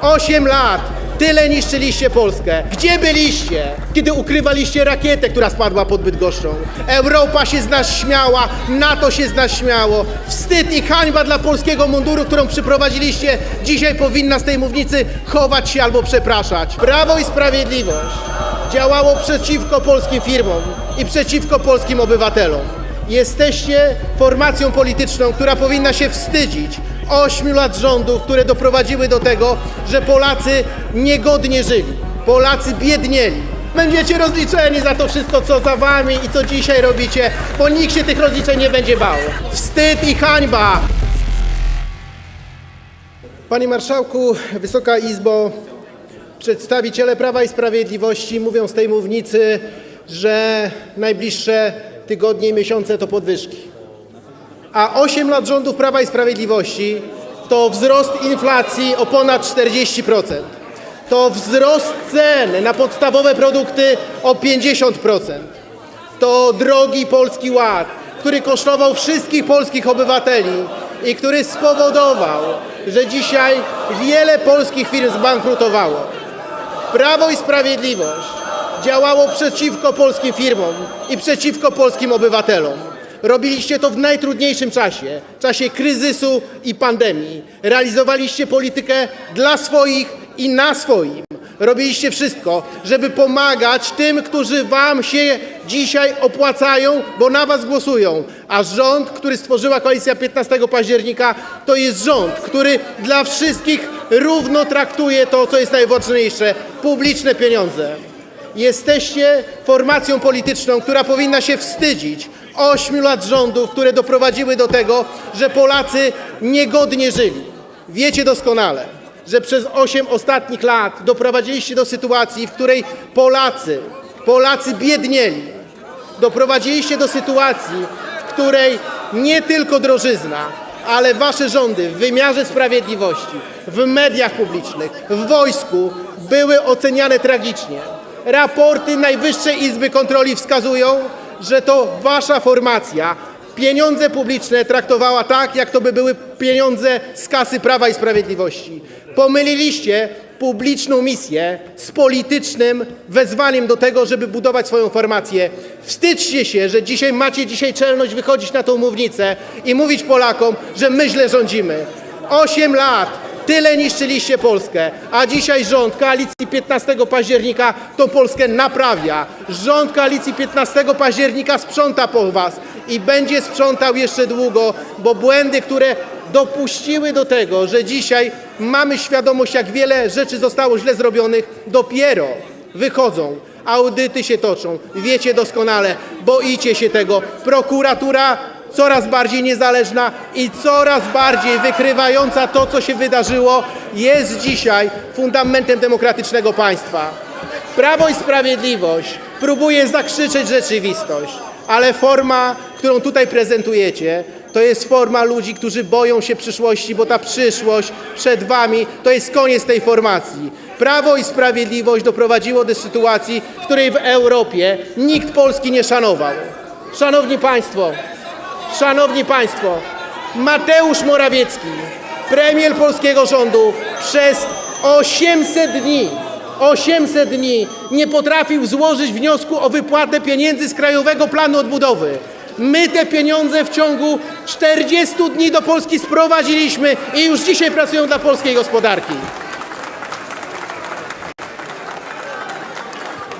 8 lat! Tyle niszczyliście Polskę. Gdzie byliście, kiedy ukrywaliście rakietę, która spadła pod Bydgoszczą? Europa się z nas śmiała, NATO się z nas śmiało. Wstyd i hańba dla polskiego munduru, którą przyprowadziliście, dzisiaj powinna z tej mównicy chować się albo przepraszać. Prawo i Sprawiedliwość działało przeciwko polskim firmom i przeciwko polskim obywatelom. Jesteście formacją polityczną, która powinna się wstydzić ośmiu lat rządów, które doprowadziły do tego, że Polacy niegodnie żyli, Polacy biednieli. Będziecie rozliczeni za to wszystko, co za wami i co dzisiaj robicie, bo nikt się tych rozliczeń nie będzie bał. Wstyd i hańba! Panie Marszałku, Wysoka Izbo, przedstawiciele Prawa i Sprawiedliwości mówią z tej mównicy, że najbliższe tygodnie i miesiące to podwyżki. A 8 lat rządów Prawa i Sprawiedliwości to wzrost inflacji o ponad 40%. To wzrost cen na podstawowe produkty o 50%. To drogi Polski Ład, który kosztował wszystkich polskich obywateli i który spowodował, że dzisiaj wiele polskich firm zbankrutowało. Prawo i Sprawiedliwość działało przeciwko polskim firmom i przeciwko polskim obywatelom. Robiliście to w najtrudniejszym czasie, czasie kryzysu i pandemii. Realizowaliście politykę dla swoich i na swoim. Robiliście wszystko, żeby pomagać tym, którzy Wam się dzisiaj opłacają, bo na Was głosują. A rząd, który stworzyła koalicja 15 października, to jest rząd, który dla wszystkich równo traktuje to, co jest najważniejsze publiczne pieniądze. Jesteście formacją polityczną, która powinna się wstydzić ośmiu lat rządów, które doprowadziły do tego, że Polacy niegodnie żyli. Wiecie doskonale, że przez osiem ostatnich lat doprowadziliście do sytuacji, w której Polacy, Polacy biednieli. Doprowadziliście do sytuacji, w której nie tylko drożyzna, ale wasze rządy w wymiarze sprawiedliwości, w mediach publicznych, w wojsku były oceniane tragicznie. Raporty Najwyższej Izby Kontroli wskazują, że to wasza formacja pieniądze publiczne traktowała tak, jak to by były pieniądze z kasy Prawa i Sprawiedliwości. Pomyliliście publiczną misję z politycznym wezwaniem do tego, żeby budować swoją formację. Wstydźcie się, że dzisiaj macie dzisiaj czelność wychodzić na tą mównicę i mówić Polakom, że my źle rządzimy. Osiem lat Tyle niszczyliście Polskę, a dzisiaj rząd koalicji 15 października tą Polskę naprawia. Rząd koalicji 15 października sprząta po was i będzie sprzątał jeszcze długo, bo błędy, które dopuściły do tego, że dzisiaj mamy świadomość, jak wiele rzeczy zostało źle zrobionych, dopiero wychodzą. Audyty się toczą, wiecie doskonale, boicie się tego. Prokuratura coraz bardziej niezależna i coraz bardziej wykrywająca to, co się wydarzyło, jest dzisiaj fundamentem demokratycznego państwa. Prawo i Sprawiedliwość próbuje zakrzyczeć rzeczywistość, ale forma, którą tutaj prezentujecie, to jest forma ludzi, którzy boją się przyszłości, bo ta przyszłość przed wami to jest koniec tej formacji. Prawo i Sprawiedliwość doprowadziło do sytuacji, której w Europie nikt Polski nie szanował. Szanowni Państwo, Szanowni Państwo, Mateusz Morawiecki, premier polskiego rządu, przez 800 dni, 800 dni nie potrafił złożyć wniosku o wypłatę pieniędzy z Krajowego Planu Odbudowy. My te pieniądze w ciągu 40 dni do Polski sprowadziliśmy i już dzisiaj pracują dla polskiej gospodarki.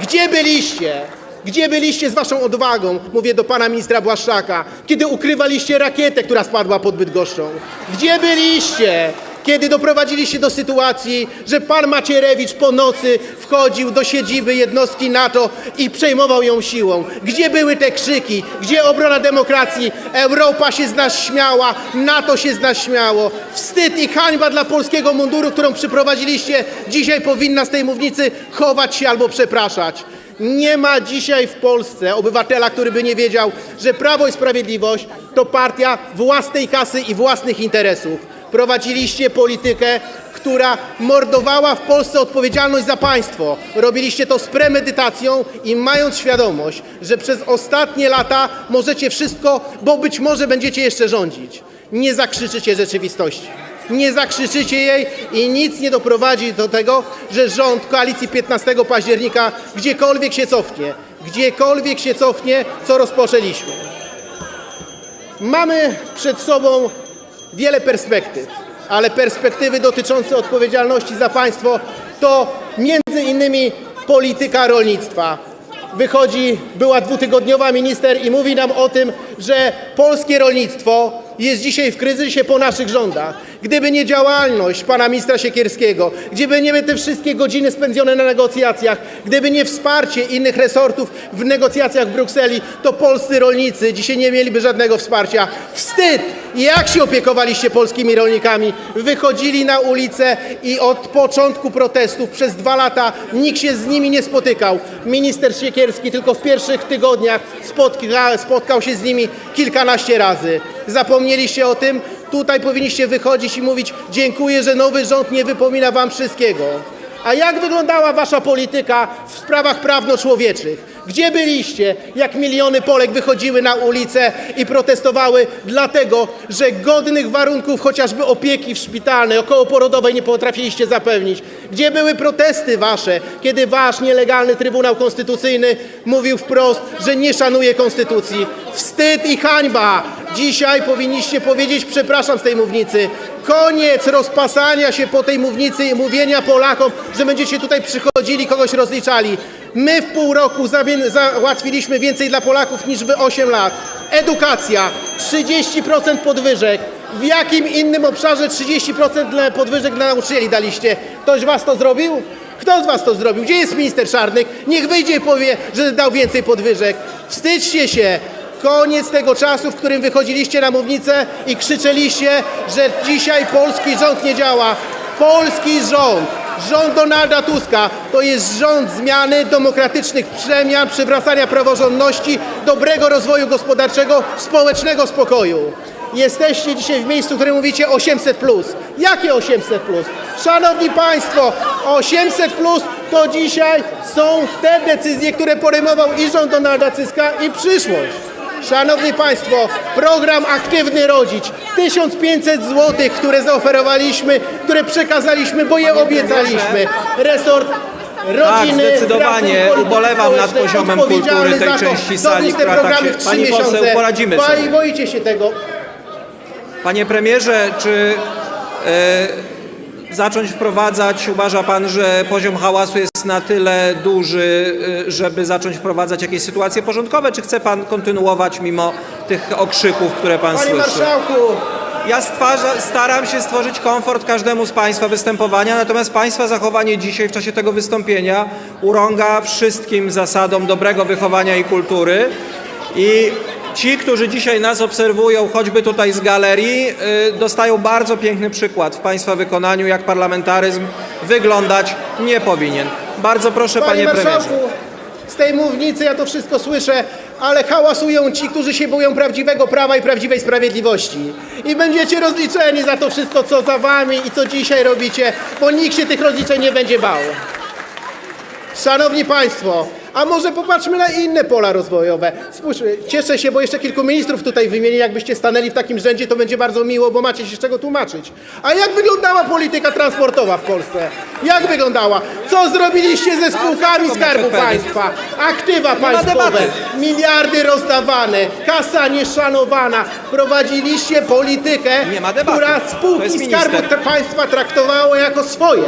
Gdzie byliście? Gdzie byliście z waszą odwagą? Mówię do pana ministra Błaszczaka. Kiedy ukrywaliście rakietę, która spadła pod Bydgoszczą? Gdzie byliście? Kiedy doprowadziliście do sytuacji, że pan Macierewicz po nocy wchodził do siedziby jednostki NATO i przejmował ją siłą? Gdzie były te krzyki? Gdzie obrona demokracji? Europa się z nas śmiała, NATO się z nas śmiało. Wstyd i hańba dla polskiego munduru, którą przyprowadziliście, dzisiaj powinna z tej mównicy chować się albo przepraszać. Nie ma dzisiaj w Polsce obywatela, który by nie wiedział, że Prawo i Sprawiedliwość to partia własnej kasy i własnych interesów. Prowadziliście politykę, która mordowała w Polsce odpowiedzialność za państwo. Robiliście to z premedytacją i mając świadomość, że przez ostatnie lata możecie wszystko, bo być może będziecie jeszcze rządzić. Nie zakrzyczycie rzeczywistości. Nie zakrzyczycie jej i nic nie doprowadzi do tego, że rząd koalicji 15 października gdziekolwiek się cofnie, gdziekolwiek się cofnie, co rozpoczęliśmy. Mamy przed sobą wiele perspektyw, ale perspektywy dotyczące odpowiedzialności za państwo to między innymi polityka rolnictwa. Wychodzi była dwutygodniowa minister i mówi nam o tym, że polskie rolnictwo jest dzisiaj w kryzysie po naszych rządach. Gdyby nie działalność pana ministra Siekierskiego, gdyby nie te wszystkie godziny spędzone na negocjacjach, gdyby nie wsparcie innych resortów w negocjacjach w Brukseli, to polscy rolnicy dzisiaj nie mieliby żadnego wsparcia. Wstyd! Jak się opiekowaliście polskimi rolnikami? Wychodzili na ulicę i od początku protestów przez dwa lata nikt się z nimi nie spotykał. Minister Siekierski tylko w pierwszych tygodniach spotka, spotkał się z nimi kilkanaście razy. Zapomnieliście o tym? Tutaj powinniście wychodzić i mówić dziękuję, że nowy rząd nie wypomina wam wszystkiego. A jak wyglądała wasza polityka w sprawach prawno-człowieczych? Gdzie byliście, jak miliony Polek wychodziły na ulicę i protestowały dlatego, że godnych warunków chociażby opieki w szpitalnej, okołoporodowej nie potrafiliście zapewnić? Gdzie były protesty wasze, kiedy wasz nielegalny Trybunał Konstytucyjny mówił wprost, że nie szanuje konstytucji? Wstyd i hańba! Dzisiaj powinniście powiedzieć przepraszam z tej mównicy. Koniec rozpasania się po tej mównicy i mówienia Polakom, że będziecie tutaj przychodzili, kogoś rozliczali. My w pół roku załatwiliśmy więcej dla Polaków niż wy 8 lat. Edukacja, 30% podwyżek. W jakim innym obszarze 30% dla podwyżek dla nauczycieli daliście? Ktoś was to zrobił? Kto z was to zrobił? Gdzie jest minister Czarnek? Niech wyjdzie i powie, że dał więcej podwyżek. Wstydźcie się! Koniec tego czasu, w którym wychodziliście na mównicę i krzyczeliście, że dzisiaj polski rząd nie działa. Polski rząd, rząd Donalda Tuska to jest rząd zmiany, demokratycznych przemian, przywracania praworządności, dobrego rozwoju gospodarczego, społecznego spokoju. Jesteście dzisiaj w miejscu, w którym mówicie 800. Jakie 800? Szanowni Państwo, 800 to dzisiaj są te decyzje, które podejmował i rząd Donalda Tuska i przyszłość. Szanowni Państwo, program Aktywny Rodzić, 1500 zł, które zaoferowaliśmy, które przekazaliśmy, bo je obiecaliśmy. Resort rodziny, Tak, zdecydowanie. Ubolewam nad poziomem kultury tej to. części sali, która tak programy się- Pani poseł, poradzimy sobie. Boicie się tego. Panie premierze, czy e, zacząć wprowadzać, uważa pan, że poziom hałasu jest na tyle duży, e, żeby zacząć wprowadzać jakieś sytuacje porządkowe, czy chce pan kontynuować mimo tych okrzyków, które pan Panie słyszy? Marszałku, Ja stwarza, staram się stworzyć komfort każdemu z Państwa występowania, natomiast Państwa zachowanie dzisiaj w czasie tego wystąpienia urąga wszystkim zasadom dobrego wychowania i kultury. I ci, którzy dzisiaj nas obserwują, choćby tutaj z galerii, y, dostają bardzo piękny przykład w Państwa wykonaniu, jak parlamentaryzm wyglądać nie powinien. Bardzo proszę, Panie, Panie, premierze. Z tej mównicy ja to wszystko słyszę, ale hałasują ci, którzy się boją prawdziwego prawa i prawdziwej sprawiedliwości. I będziecie rozliczeni za to wszystko, co za wami i co dzisiaj robicie, bo nikt się tych rozliczeń nie będzie bał. Szanowni Państwo, a może popatrzmy na inne pola rozwojowe. Spójrzmy, cieszę się, bo jeszcze kilku ministrów tutaj wymienię. Jakbyście stanęli w takim rzędzie, to będzie bardzo miło, bo macie się z czego tłumaczyć. A jak wyglądała polityka transportowa w Polsce? Jak wyglądała? Co zrobiliście ze spółkami Skarbu? Państwa? Aktywa państwowe, miliardy rozdawane, kasa nieszanowana. Prowadziliście politykę, która spółki Skarbu. Państwa traktowało jako swoje,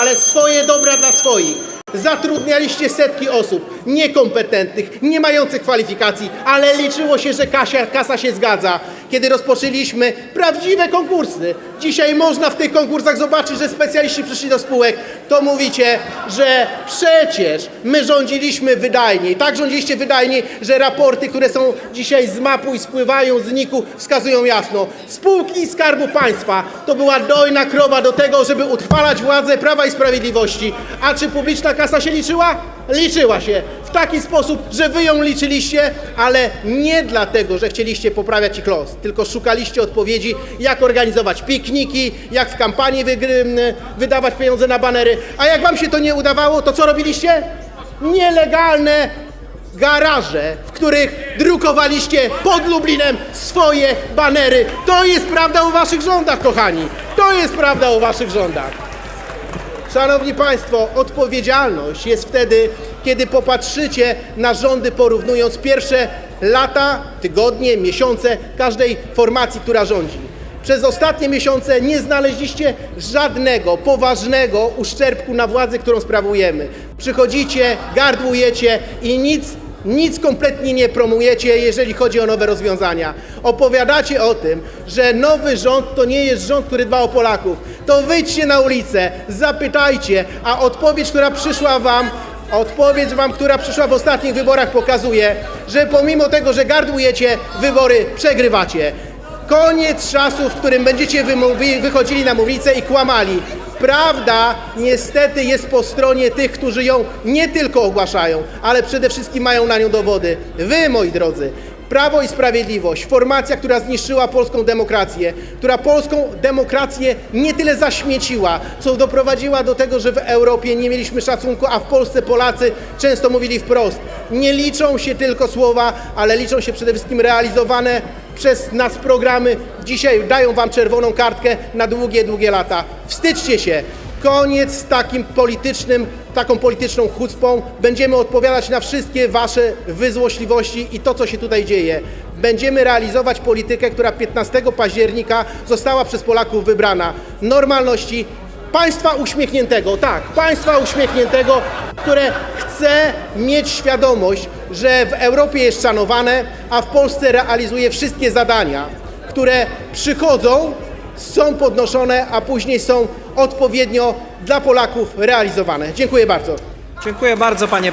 ale swoje dobra dla swoich. Zatrudnialiście setki osób niekompetentnych, nie mających kwalifikacji, ale liczyło się, że kasia, kasa się zgadza. Kiedy rozpoczęliśmy prawdziwe konkursy, dzisiaj można w tych konkursach zobaczyć, że specjaliści przyszli do spółek, to mówicie, że przecież my rządziliśmy wydajniej. Tak rządziliście wydajniej, że raporty, które są dzisiaj z mapu i spływają z NIK-u wskazują jasno. Spółki Skarbu Państwa to była dojna krowa do tego, żeby utrwalać władzę Prawa i Sprawiedliwości. A czy publiczna kasa się liczyła? Liczyła się w taki sposób, że wy ją liczyliście, ale nie dlatego, że chcieliście poprawiać ich los, tylko szukaliście odpowiedzi, jak organizować pikniki, jak w kampanii wydawać pieniądze na banery. A jak wam się to nie udawało, to co robiliście? Nielegalne garaże, w których drukowaliście pod Lublinem swoje banery. To jest prawda o waszych rządach, kochani. To jest prawda o waszych rządach. Szanowni Państwo, odpowiedzialność jest wtedy, kiedy popatrzycie na rządy porównując pierwsze lata, tygodnie, miesiące każdej formacji, która rządzi. Przez ostatnie miesiące nie znaleźliście żadnego poważnego uszczerbku na władzy, którą sprawujemy. Przychodzicie, gardłujecie i nic nic kompletnie nie promujecie, jeżeli chodzi o nowe rozwiązania. Opowiadacie o tym, że nowy rząd to nie jest rząd, który dba o Polaków. To wyjdźcie na ulicę, zapytajcie, a odpowiedź, która przyszła wam, odpowiedź wam, która przyszła w ostatnich wyborach pokazuje, że pomimo tego, że gardłujecie, wybory przegrywacie. Koniec czasu, w którym będziecie wychodzili na mównicę i kłamali. Prawda niestety jest po stronie tych, którzy ją nie tylko ogłaszają, ale przede wszystkim mają na nią dowody. Wy, moi drodzy, Prawo i Sprawiedliwość, formacja, która zniszczyła polską demokrację, która polską demokrację nie tyle zaśmieciła, co doprowadziła do tego, że w Europie nie mieliśmy szacunku, a w Polsce Polacy często mówili wprost. Nie liczą się tylko słowa, ale liczą się przede wszystkim realizowane przez nas programy. Dzisiaj dają wam czerwoną kartkę na długie, długie lata. Wstydźcie się. Koniec z takim politycznym, taką polityczną chucpą. Będziemy odpowiadać na wszystkie wasze wyzłośliwości i to, co się tutaj dzieje. Będziemy realizować politykę, która 15 października została przez Polaków wybrana. Normalności, państwa uśmiechniętego, tak, państwa uśmiechniętego, które chce mieć świadomość, że w Europie jest szanowane, a w Polsce realizuje wszystkie zadania, które przychodzą, są podnoszone, a później są odpowiednio dla Polaków realizowane. Dziękuję bardzo. Dziękuję bardzo, panie